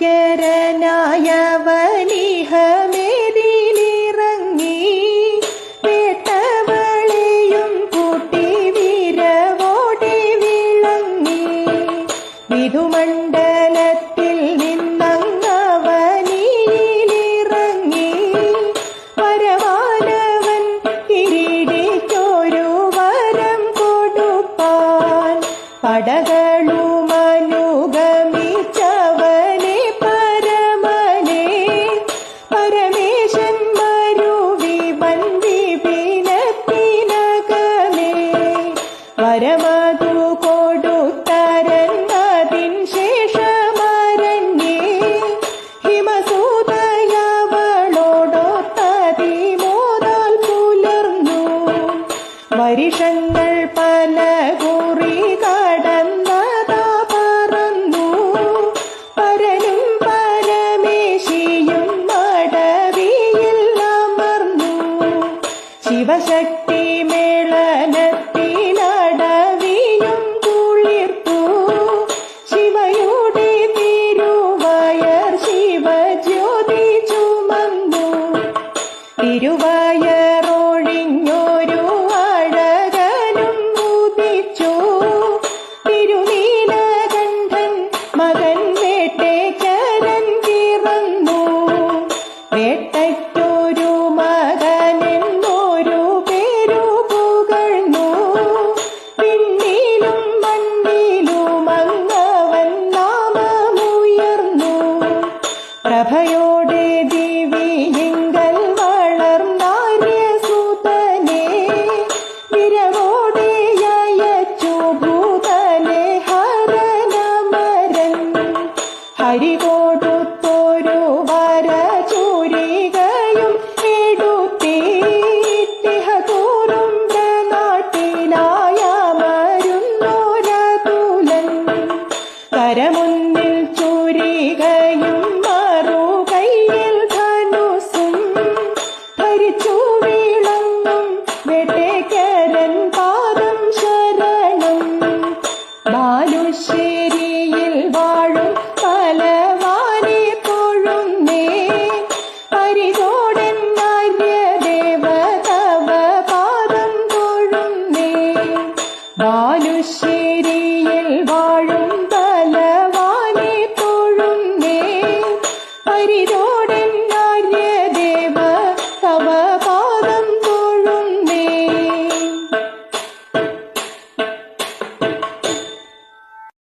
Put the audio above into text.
വേട്ടയ്ക്കരനായ വലിഹമേരിലിറങ്ങി വേട്ടവളെയും കൂട്ടി വിരവോടെ വിളങ്ങി വിധുമണ്ഡലത്തിൽ നിന്നങ്ങവനിയിലിറങ്ങി വരവാനവൻ കിരീടിക്കൊരു വരം കൊടുപ്പാൻ പടകൾ വർഷങ്ങൾ പല കുറി കടന്നതാ പറന്നു. പരനും പരമേശിയും മടവിയിൽ അമർന്നു. Sivasakthi operate കരമുന്നിൽ ചൂരികൾ Doido